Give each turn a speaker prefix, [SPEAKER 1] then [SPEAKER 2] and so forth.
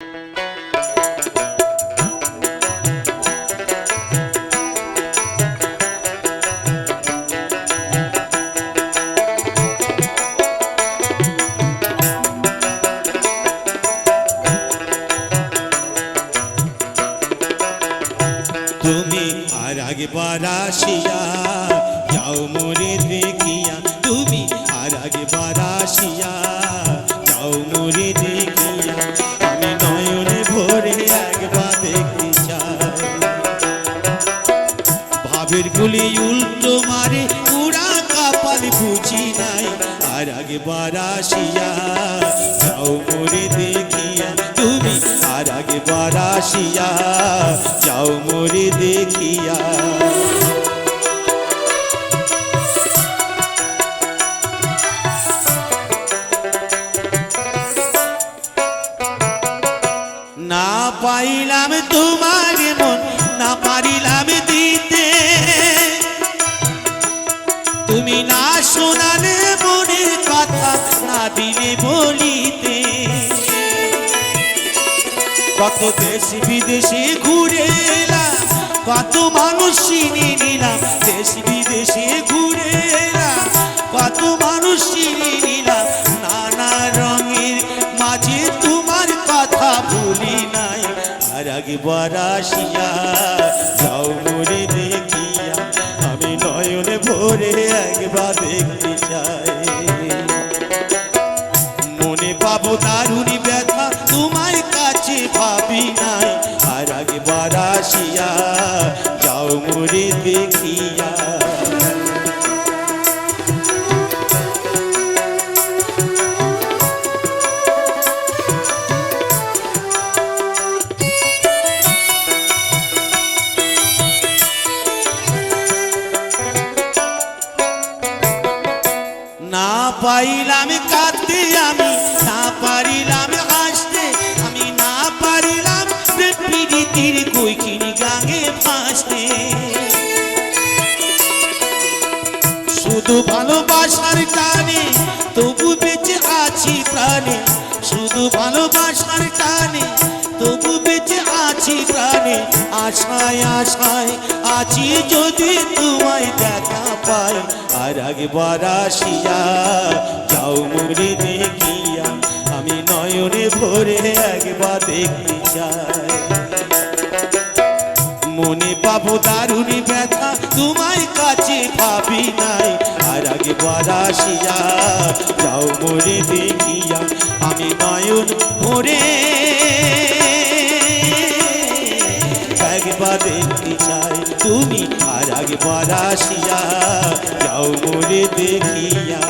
[SPEAKER 1] তুমি আর একবার আসিয়া যাও মোরে দেখিয়া তুমি আর একবার উল্টো মারে, উড়া কাপাল বুঝি নাই। আর একবার আসিয়া যাও মোরে দেখিয়া তুমি, আর একবার আসিয়া যাও মোরে দেখিয়া। না পাইলাম তোমার মন, না পারিলাম দিতে। শোনালে মনের কথা না দিলে বলিতে। কত দেশ বিদেশে ঘুরে এলাম, কত মানুষ চিনে নিলাম, দেশ বিদেশে ঘুরে এলাম, কত মানুষ চিনে নিলাম, নানা রঙের মাঝে তোমার কথা ভুলি নাই। আর একবার আসিয়া যাও মরে ভরে একবার দেখতে চাই। মনে পাবো দারুণি ব্যথা, তোমায় কাছে ভাবি নাই। আর একবার আসিয়া যাও মরে দেখিয়া পাইলাম কাঁদতে, আমি না পারিলাম হাসতে, আমি না পারিলাম প্রীতির কইখিনি গাঙে ফাঁসতে শুধু ভালোবাসার টানে, তবু বেঁচে আছি প্রাণে। শুধু ভালোবাসার টানে, তবু বেঁচে আছি প্রাণে। আশায় আশায় আছি যদি তোমায় পাই আর একবার আসিয়া যাও মরে দেখিয়া, আমি নয়নে ভরে একবার দেখতে চাই। মনে পাবো দারুণী ব্যথা তোমার কাছে ভাবি নাই। আর একবার আসিয়া যাও মরে দেখিয়া, আমি নয়ন ভরে একবার চাই একবার আসিয়া যাও মরে দেখিয়া।